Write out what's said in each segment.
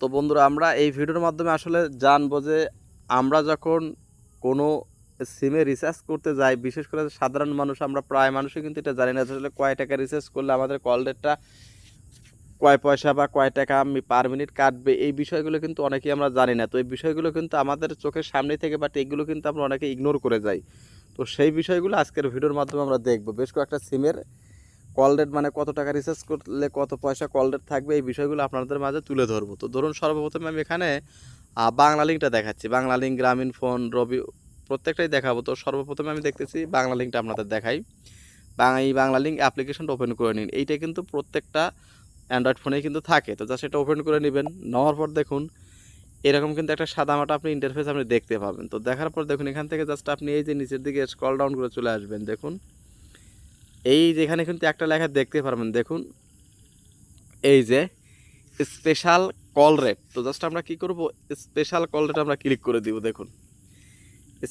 তো বন্ধুরা, আমরা এই ভিডিওর মাধ্যমে আসলে জানব যে আমরা যখন কোনো সিমে রিচার্জ করতে যাই, বিশেষ করে সাধারণ মানুষ, আমরা প্রায় মানুষই কিন্তু এটা জানি না আসলে কয় টাকা রিচার্জ করলে আমাদের কল রেটটা কয় পয়সা বা কয় টাকা আমি পার মিনিট কাটবে, এই বিষয়গুলো কিন্তু অনেকেই আমরা জানি না। তো এই বিষয়গুলো কিন্তু আমাদের চোখের সামনে থেকে বাট এগুলো কিন্তু আমরা অনেকে ইগনোর করে যাই। তো সেই বিষয়গুলো আজকের ভিডিওর মাধ্যমে আমরা দেখব। বেশ কয়েকটা সিমের কল রেট মানে কত টাকা রিচার্জ করলে কত পয়সা কল রেট থাকবে, এই বিষয়গুলো আপনাদের মাঝে তুলে ধরবো। তো ধরুন সর্বপ্রথমে আমি এখানে বাংলা লিঙ্কটা দেখাচ্ছি। বাংলা লিঙ্ক গ্রামীণ ফোন রবি, প্রত্যেকটাই দেখাবো। তো সর্বপ্রথমে আমি দেখতেছি বাংলা লিঙ্কটা আপনাদের দেখাই। এই বাংলা লিঙ্ক অ্যাপ্লিকেশনটা ওপেন করে নিন। এইটা কিন্তু প্রত্যেকটা অ্যান্ড্রয়েড ফোনে কিন্তু থাকে। তো যা সেটা ওপেন করে নেবেন। নেওয়ার পর দেখুন, এরকম কিন্তু একটা সাদামাটা আপনি ইন্টারফেস আপনি দেখতে পাবেন। তো দেখার পর দেখুন, এখান থেকে জাস্ট আপনি এই যে নিচের দিকে স্কল ডাউন করে চলে আসবেন। দেখুন এই যেখানে কিন্তু একটা লেখা দেখতে পারবেন, দেখুন। এই যে স্পেশাল কল রেট তো জাস্ট আমরা কি করব? স্পেশাল কল রেট আমরা ক্লিক করে দিব, দেখুন।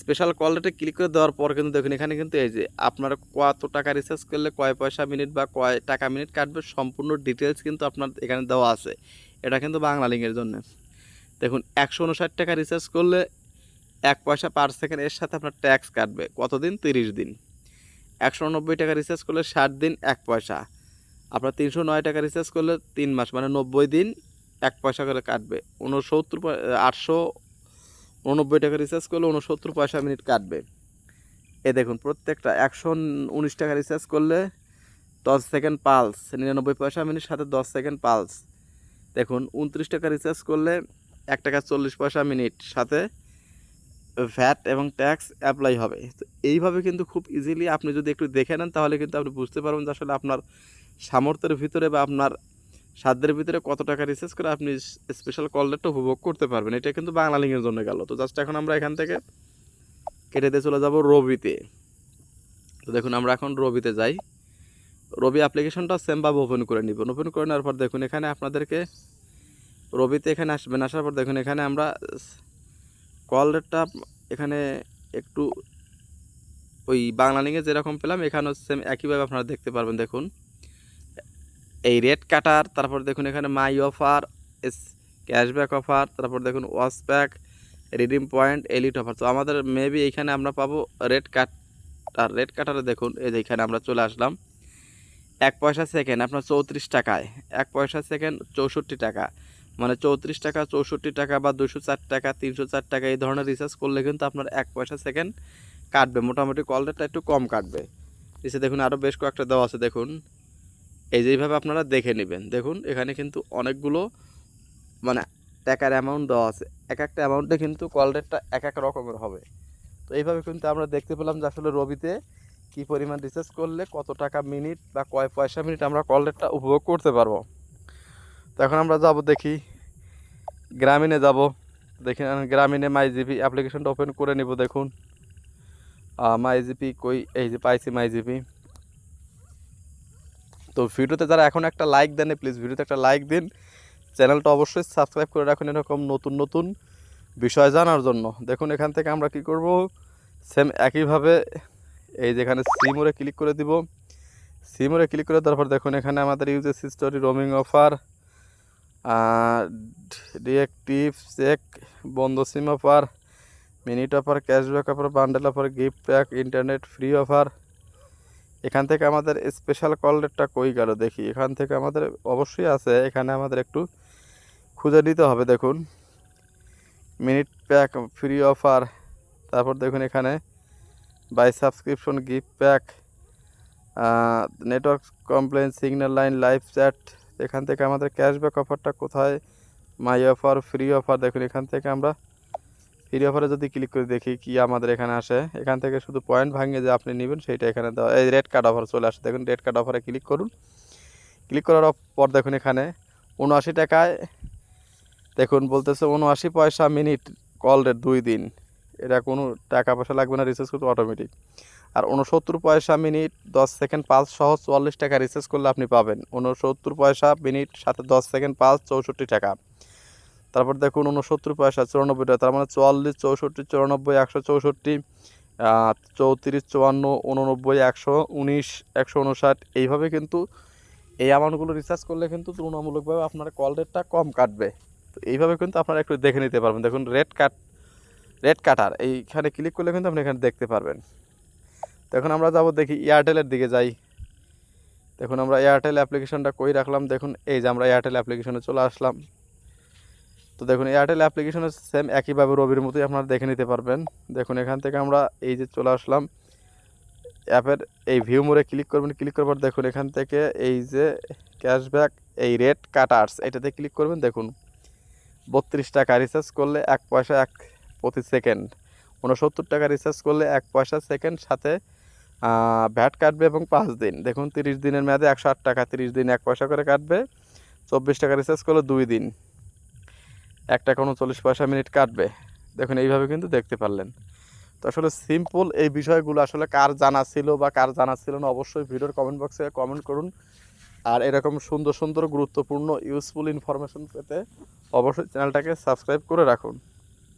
স্পেশাল কল রেটে ক্লিক করে দেওয়ার পর কিন্তু দেখুন, এখানে কিন্তু এই যে আপনার কত টাকা রিচার্জ করলে কয় পয়সা মিনিট বা কয় টাকা মিনিট কাটবে, সম্পূর্ণ ডিটেলস কিন্তু আপনার এখানে দেওয়া আছে। এটা কিন্তু বাংলা লিঙ্কের জন্য। দেখুন, একশো উনষাট টাকা রিচার্জ করলে এক পয়সা পার সেকেন্ড এর সাথে আপনার ট্যাক্স কাটবে। কতদিন? তিরিশ দিন। একশো নব্বই টাকা রিচার্জ করলে ষাট দিন, এক পয়সা। আপনার তিনশো নয় টাকা রিচার্জ করলে তিন মাস মানে নব্বই দিন, এক পয়সা করে কাটবে। উনসত্তর আটশো উননব্বই টাকা রিচার্জ করলে উনসত্তর পয়সা মিনিট কাটবে। এ দেখুন, প্রত্যেকটা একশো উনিশ টাকা রিচার্জ করলে দশ সেকেন্ড পালস নিরানব্বই পয়সা মিনিট সাথে দশ সেকেন্ড পালস দেখুন উনত্রিশ টাকা রিচার্জ করলে এক টাকা চল্লিশ পয়সা মিনিট সাথে ভ্যাট এবং ট্যাক্স অ্যাপ্লাই হবে। তো এইভাবে কিন্তু খুব ইজিলি আপনি যদি একটু দেখে নেন, তাহলে কিন্তু আপনি বুঝতে পারবেন যে আসলে আপনার সামর্থ্যের ভিতরে বা আপনার সাধ্যের ভিতরে কত টাকা রিচার্জ করে আপনি স্পেশাল কল রেটটা উপভোগ করতে পারবেন। এটা কিন্তু বাংলা লিঙ্কের জন্য গেল। তো জাস্ট এখন আমরা এখান থেকে কেটে দিয়ে চলে যাব রবিতে। তো দেখুন, আমরা এখন রবিতে যাই। রবি অ্যাপ্লিকেশনটা সেমভাবে ওপেন করে নিব। ওপেন করে নেওয়ার পর দেখুন, এখানে আপনাদেরকে রবিতে এখানে আসবেন। আসার পর দেখুন, এখানে আমরা কল রেটটা এখানে একটু ওই বাংলা লিঙ্কে যেরকম পেলাম, এখানেও সেম একইভাবে আপনারা দেখতে পারবেন, দেখুন। এই রেড কাটার, তারপর দেখুন এখানে মাই অফার, এস ক্যাশব্যাক অফার, তারপর দেখুন ওয়াশ ব্যাক রিডিম পয়েন্ট, এলিট অফার। তো আমাদের মেবি এইখানে আমরা পাবো রেড কাটার রেড কাটারে দেখুন, এই যে এখানে আমরা চলে আসলাম। এক পয়সা সেকেন্ড আপনার চৌত্রিশ টাকায়। এক পয়সা সেকেন্ড চৌষট্টি টাকা। মানে চৌত্রিশ টাকা, চৌষট্টি টাকা বা দুশো চার টাকা, তিনশো চার টাকা এই ধরনের রিচার্জ করলে কিন্তু আপনার এক পয়সা সেকেন্ড কাটবে। মোটামুটি কল রেটটা একটু কম কাটবে। নিচে দেখুন আরও বেশ কয়েকটা দেওয়া আছে, দেখুন। এই যেইভাবে আপনারা দেখে নেবেন। দেখুন, এখানে কিন্তু অনেকগুলো মানে টাকার অ্যামাউন্ট দেওয়া আছে। এক একটা অ্যামাউন্টে কিন্তু কল রেটটা এক এক রকমের হবে। তো এইভাবে কিন্তু আমরা দেখতে পেলাম যে আসলে রবিতে কী পরিমাণ রিচার্জ করলে কত টাকা মিনিট বা কয় পয়সা মিনিট আমরা কল রেটটা উপভোগ করতে পারব। তো এখন আমরা যাব দেখি। গ্রামীণে যাব। দেখি গ্রামীণে মাই জিপি অ্যাপ্লিকেশনটা ওপেন করে নিব, দেখুন। মাই জিপি কই? এই যে পাইছি মাই জিপি তো ভিডিওতে যারা এখন একটা লাইক দেন প্লিজ ভিডিওতে একটা লাইক দিন। চ্যানেলটা অবশ্যই সাবস্ক্রাইব করে রাখুন এরকম নতুন নতুন বিষয় জানার জন্য। দেখুন, এখান থেকে আমরা কি করব? সেম একইভাবে এই যেখানে সিমোরে ক্লিক করে দিব। সিমোরে ক্লিক করে তারপর দেখুন, এখানে আমাদের usages history roaming offer deactive check বন্ধ SIM offer minute offer cashback offer bundle offer gift pack internet free offer এখান থেকে আমাদের স্পেশাল কল রেটটা কই গেল দেখি। এখান থেকে আমাদের অবশ্যই আছে। এখানে আমাদের একটু খুঁজে নিতে হবে, দেখুন। মিনিট প্যাক ফ্রি অফার তারপর দেখুন এখানে। Buy subscription gift pack network complain signal line live chat এখান থেকে আমাদের ক্যাশব্যাক অফারটা কোথায়? মাই অফার ফ্রি অফার দেখুন এখান থেকে আমরা ফ্রি অফারে যদি ক্লিক করে দেখি কি আমাদের এখানে আসে। এখান থেকে শুধু পয়েন্ট ভাঙিয়ে যে আপনি নেবেন সেইটা এখানে দেওয়া। এই রেড কার্ড অফার চলে আসে। দেখুন রেড কার্ড অফারে ক্লিক করুন। ক্লিক করার পর দেখুন এখানে উনআশি টাকায়, দেখুন বলতেছে উনআশি পয়সা মিনিট কল রেট দুই দিন। এটা কোনো টাকা পয়সা লাগবে না রিচার্জ করতে অটোমেটিক আর উনসত্তর পয়সা মিনিট দশ সেকেন্ড পাঁচ সহ চুয়াল্লিশ টাকা রিচার্জ করলে আপনি পাবেন। উনসত্তর পয়সা মিনিট সাথে দশ সেকেন্ড পাঁচ চৌষট্টি টাকা। তারপর দেখুন উনসত্তর পয়সা চুরানব্বই টাকা, তার মানে চুয়াল্লিশ, চৌষট্টি, চুরানব্বই, একশো চৌষট্টি চৌত্রিশ, চুয়ান্ন উননব্বই একশো উনিশ, একশো উনষাট এইভাবে কিন্তু এই অ্যামাউন্টগুলো রিচার্জ করলে কিন্তু তুলনামূলকভাবে আপনার কল রেটটা কম কাটবে। তো এইভাবে কিন্তু আপনারা একটু দেখে নিতে পারবেন। দেখুন রেড কাট রেড কাটার এইখানে ক্লিক করলে কিন্তু আপনি এখানে দেখতে পারবেন। তো এখন আমরা যাব দেখি এয়ারটেলের দিকে যাই। দেখুন, আমরা এয়ারটেল অ্যাপ্লিকেশনটা কই রাখলাম? দেখুন, এই যে আমরা এয়ারটেল অ্যাপ্লিকেশনে চলে আসলাম। তো দেখুন এয়ারটেল অ্যাপ্লিকেশনের সেম একইভাবে রবির মতোই আপনারা দেখে নিতে পারবেন। দেখুন, এখান থেকে আমরা এই যে চলে আসলাম। অ্যাপের এই ভিউ মোড়ে ক্লিক করবেন। ক্লিক করবার দেখুন, এখান থেকে এই যে ক্যাশব্যাক এই রেড কাটার্স এটাতে ক্লিক করবেন। দেখুন, বত্রিশ টাকা রিচার্জ করলে এক পয়সা এক প্রতি সেকেন্ড উনসত্তর টাকা রিচার্জ করলে এক পয়সা সেকেন্ড সাথে ভ্যাট কাটবে এবং পাঁচ দিন। দেখুন, তিরিশ দিনের মেয়াদে একশো আট টাকা, তিরিশ দিন এক পয়সা করে কাটবে। চব্বিশ টাকা রিচার্জ করলে দুই দিন। এক টাকা উনচল্লিশ পয়সা মিনিট কাটবে। দেখুন, এইভাবে কিন্তু দেখতে পারলেন। তো আসলে সিম্পল এই বিষয়গুলো আসলে কার জানা ছিল বা কার জানা ছিল না, অবশ্যই ভিডিওর কমেন্ট বক্সে কমেন্ট করুন। আর এরকম সুন্দর সুন্দর, গুরুত্বপূর্ণ ইউজফুল ইনফরমেশন পেতে অবশ্যই চ্যানেলটাকে সাবস্ক্রাইব করে রাখুন।